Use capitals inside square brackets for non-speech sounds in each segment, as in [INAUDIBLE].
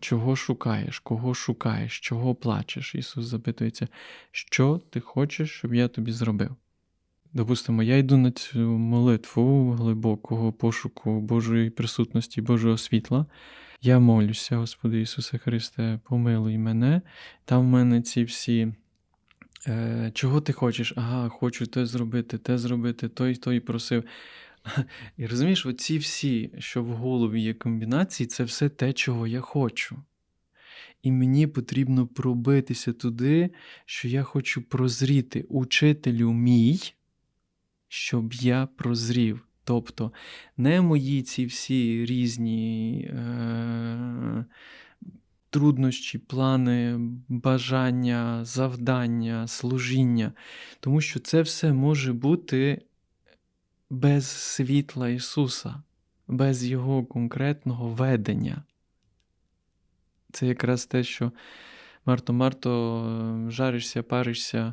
Чого шукаєш, кого шукаєш, чого плачеш? Ісус запитується, що ти хочеш, щоб я тобі зробив? Допустимо, я йду на цю молитву глибокого пошуку Божої присутності, Божого світла. Я молюся, Господи Ісусе Христе, помилуй мене. Там в мене ці всі. Е, чого ти хочеш? Ага, хочу те зробити, те зробити, той, той просив. [LAUGHS] І розумієш, оці всі, що в голові є комбінації, це все те, чого я хочу. І мені потрібно пробитися туди, що я хочу прозріти учителю мій, щоб я прозрів. Тобто не мої ці всі різні е- труднощі, плани, бажання, завдання, служіння, тому що це все може бути без світла Ісуса, без Його конкретного ведення. Це якраз те, що Марто, Марто, жаришся, паришся,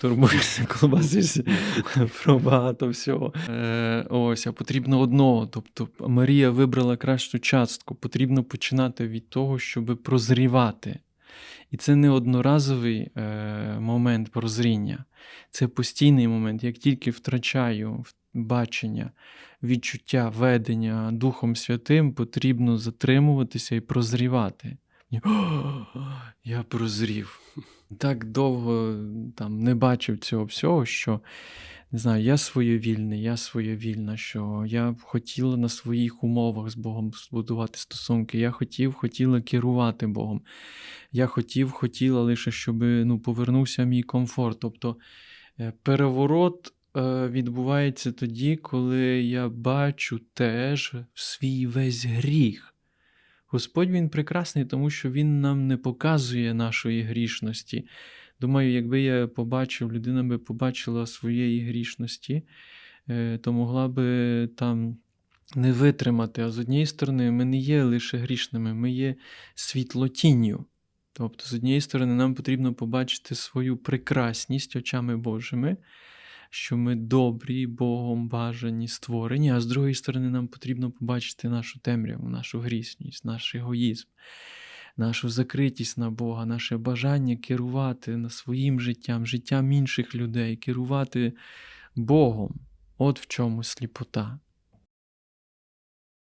турбуєшся, [LAUGHS] колбасишся [LAUGHS] про багато всього. Е, ось, а потрібно одного. Тобто Марія вибрала кращу частку. Потрібно починати від того, щоб прозрівати. І це не одноразовий е, момент прозріння, це постійний момент. Як тільки втрачаю бачення, відчуття, ведення Духом Святим, потрібно затримуватися і прозрівати. Я прозрів. Так довго там не бачив цього всього, що не знаю, я своєвільний, я своєвільна, що я хотіла на своїх умовах з Богом збудувати стосунки. Я хотів, хотіла керувати Богом. Я хотів, хотіла лише, щоб ну, повернувся мій комфорт. Тобто е, переворот відбувається тоді, коли я бачу теж свій весь гріх. Господь Він прекрасний, тому що Він нам не показує нашої грішності. Думаю, якби я побачив, людина би побачила своєї грішності, е, то могла би там не витримати. А з однієї сторони, ми не є лише грішними, ми є світлотінню. Тобто, з однієї сторони, нам потрібно побачити свою прекрасність очами Божими, що ми добрі, Богом бажані, створені, а з другої сторони, нам потрібно побачити нашу темряву, нашу грісність, наш егоїзм, нашу закритість на Бога, наше бажання керувати своїм життям, життям інших людей, керувати Богом. От в чому сліпота.